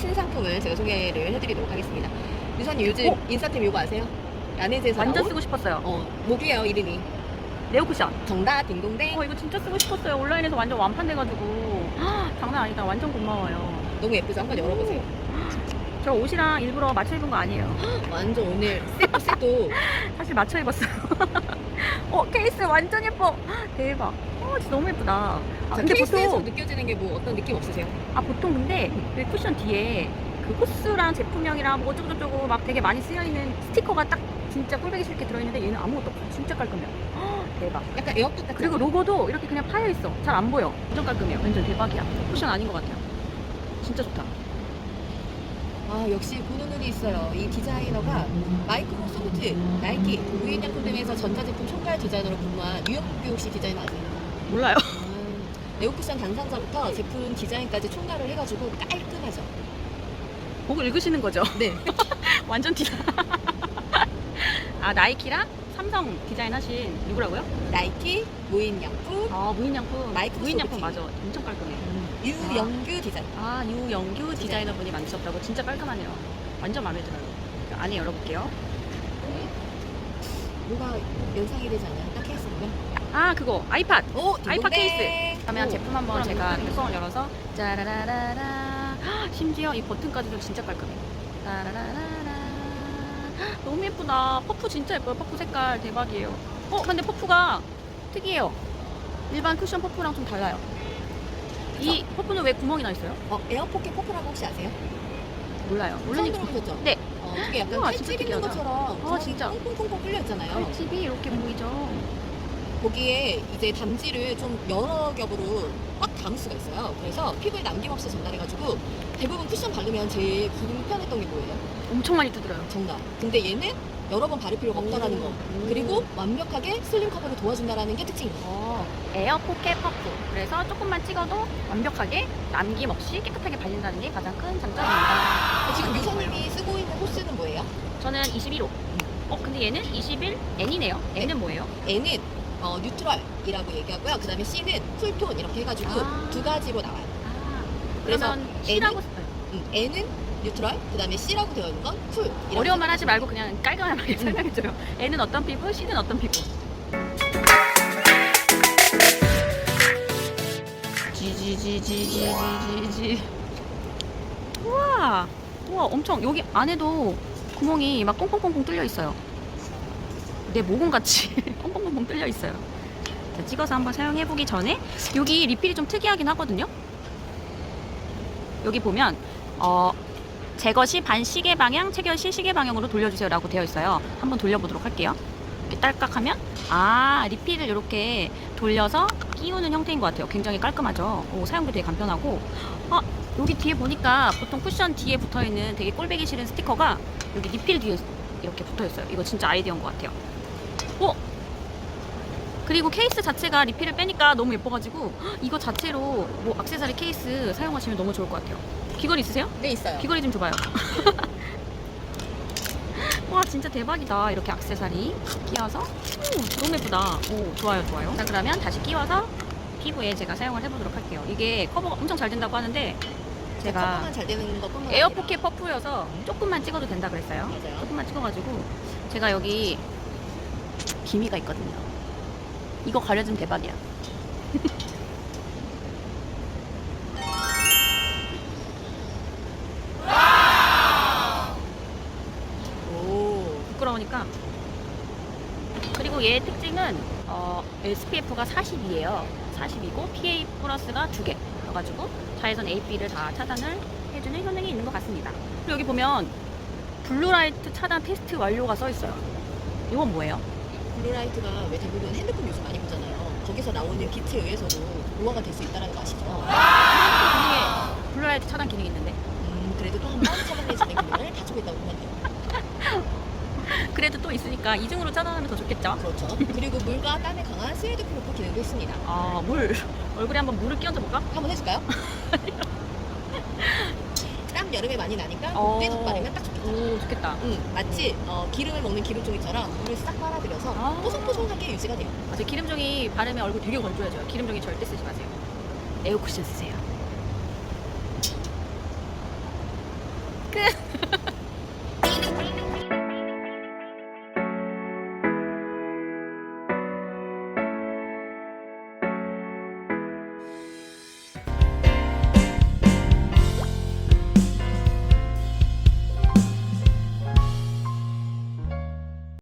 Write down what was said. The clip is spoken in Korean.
신상품을 제가 소개를 해드리도록 하겠습니다. 유선님 요즘 어? 인스타템 요거 아세요? 야네즈에서 완전 나온? 쓰고 싶었어요. 어, 목이에요 이름이. 네오쿠션. 정답 딩동댕. 어 이거 진짜 쓰고 싶었어요. 온라인에서 완전 완판돼가지고 헉, 장난 아니다. 완전 고마워요. 너무 예쁘죠? 한번 열어보세요. 저 옷이랑 일부러 맞춰 입은 거 아니에요. 완전 오늘 세도 세도 사실 맞춰 입었어요. 어 케이스 완전 예뻐. 대박. 어 진짜 너무 예쁘다. 아, 자, 근데 케이스에서 보통 느껴지는 게 뭐 어떤 느낌 없으세요? 아 보통 근데 그 쿠션 뒤에 그 호스랑 제품명이랑 뭐 어쩌고저쩌고 막 되게 많이 쓰여 있는 스티커가 딱 진짜 꼴보기 싫게 들어있는데 얘는 아무것도 없어. 진짜 깔끔해요. 헉, 대박. 약간 에어팟 같은 그리고 로고도 이렇게 그냥 파여 있어. 잘 안 보여. 완전 깔끔해요. 완전 대박이야. 쿠션 아닌 것 같아요. 진짜 좋다. 아 역시 보는 눈이 있어요. 이 디자이너가 마이크로소프트, 나이키, 무인양품 등에서 전자제품 총괄 디자이너로 근무한 유영규 혹시 디자이너 아세요? 몰라요. 아, 네오쿠션 당상자부터 제품 디자인까지 총괄을 해가지고 깔끔하죠. 보고 읽으시는 거죠? 네. 완전 디자. 아 나이키랑 삼성 디자인 하신 누구라고요? 나이키, 무인양품, 아 무인양품. 마이크로소프트. 무인양품 맞아. 엄청 깔끔해. 유영규 디자이너. 아 유영규 디자이너 분이 만드셨다고 진짜 깔끔하네요. 완전 마음에 들어요. 그 안에 열어볼게요. 뭐가 연상이 되지 않나요? 딱 케이스 보면. 아 그거 아이팟. 오, 아이팟. 케이스. 그러면 오. 제품 한번 제가 뚜껑을 열어서 짜라라라라. 헉, 심지어 이 버튼까지도 진짜 깔끔해. 따라라라라. 헉, 너무 예쁘다. 퍼프 진짜 예뻐요. 퍼프 색깔 대박이에요. 어 근데 퍼프가 특이해요. 일반 쿠션 퍼프랑 좀 달라요. 이 퍼프는 왜 구멍이 나 있어요? 어, 에어포켓 퍼프라고 혹시 아세요? 몰라요. 처음 모르니까. 들어보셨죠? 네. 어, 그게 약간 우와, 진짜 칼집 있는 특이하다. 것처럼 구멍이 진짜. 콩콩콩콩 뚫려 있잖아요. 집이 이렇게 보이죠? 거기에 이제 담지를 좀 여러 겹으로 꽉 담을 수가 있어요. 그래서 피부에 남김없이 전달해가지고 대부분 쿠션 바르면 제일 불편했던 게 뭐예요? 엄청 많이 두드려요. 정답. 근데 얘는 여러 번 바를 필요가 없다라는 거. 그리고 완벽하게 슬림 커버를 도와준다라는 게 특징이에요. 어, 에어 포켓 퍼프. 그래서 조금만 찍어도 완벽하게 남김없이 깨끗하게 발린다는 게 가장 큰 장점입니다. 지금 유선님이 쓰고 있는 호스는 뭐예요? 저는 21호. 어, 근데 얘는 21 N이네요. N은 뭐예요? N은 어, 뉴트럴이라고 얘기하고요. 그 다음에 C는 쿨톤 이렇게 해가지고 아. 두 가지로 나와요. 아, 그래서 그러면 C라고 써요. 음, N은 뉴트럴, 그 다음에 C라고 되어 있는 건 쿨. 이렇게 어려운 말 하지 말고 그냥 깔끔하게 설명해줘요. N은 어떤 피부, C는 어떤 피부. 지지지지지지지. 우와, 우와, 엄청 여기 안에도 구멍이 막 꽁꽁꽁꽁 뚫려 있어요. 내 모공 같이 꽁꽁꽁꽁 뚫려 있어요. 자, 찍어서 한번 사용해 보기 전에 여기 리필이 좀 특이하긴 하거든요. 여기 보면 어, 제거 시 반시계 방향, 체결 시 시계 방향으로 돌려주세요 라고 되어 있어요. 한번 돌려보도록 할게요. 이렇게 딸깍 하면 아 리필을 이렇게 돌려서 끼우는 형태인 것 같아요. 굉장히 깔끔하죠. 오, 사용도 되게 간편하고 아 여기 뒤에 보니까 보통 쿠션 뒤에 붙어 있는 되게 꼴배기 싫은 스티커가 여기 리필 뒤에 이렇게 붙어 있어요. 이거 진짜 아이디어인 것 같아요. 어? 그리고 케이스 자체가 리필을 빼니까 너무 예뻐가지고 헉, 이거 자체로 뭐 액세서리 케이스 사용하시면 너무 좋을 것 같아요. 귀걸이 있으세요? 네, 있어요. 귀걸이 좀 줘봐요. 와 진짜 대박이다. 이렇게 액세서리 끼워서 오, 너무 예쁘다. 오 좋아요 좋아요. 자 그러면 다시 끼워서 피부에 제가 사용을 해보도록 할게요. 이게 커버가 엄청 잘 된다고 하는데 제가 커버만 잘 되는 것뿐만 에어포켓 퍼프여서 조금만 찍어도 된다 그랬어요. 맞아요. 조금만 찍어가지고 제가 여기 기미가 있거든요. 이거 가려주면 대박이야. 오. 부끄러우니까. 그리고 얘의 특징은 어, SPF가 40이에요. 40이고 PA 플러스가 두 개. 그래가지고 자외선 AB를 다 차단을 해주는 효능이 있는 것 같습니다. 그리고 여기 보면 블루라이트 차단 테스트 완료가 써 있어요. 이건 뭐예요? 블루라이트가 왜 대부분 핸드폰 요즘 많이 보잖아요. 거기서 나오는 빛에 의해서도 보호가 될 수 있다는 거 아시죠? 기능에 블루라이트 차단 기능이 있는데 음, 그래도 또 한 번 차단해주는 기능을 가지고 있다고 보면 돼요. 그래도 또 있으니까 이중으로 차단하면 더 좋겠죠? 그렇죠. 그리고 물과 땀에 강한 스웨드 프루프 기능도 있습니다. 아, 물. 얼굴에 한번 물을 끼얹어 볼까? 한번 해줄까요? 땀 여름에 많이 나니까 어. 그때도 바르면 딱 좋겠죠. 오, 좋겠다. 응, 마치 어, 기름을 먹는 기름종이처럼 물을 싹 빨아들여서 아. 뽀송뽀송하게 유지가 돼요. 맞아요. 기름종이 바르면 얼굴 되게 건조해져요. 기름종이 절대 쓰지 마세요. 에어쿠션 쓰세요. 끝.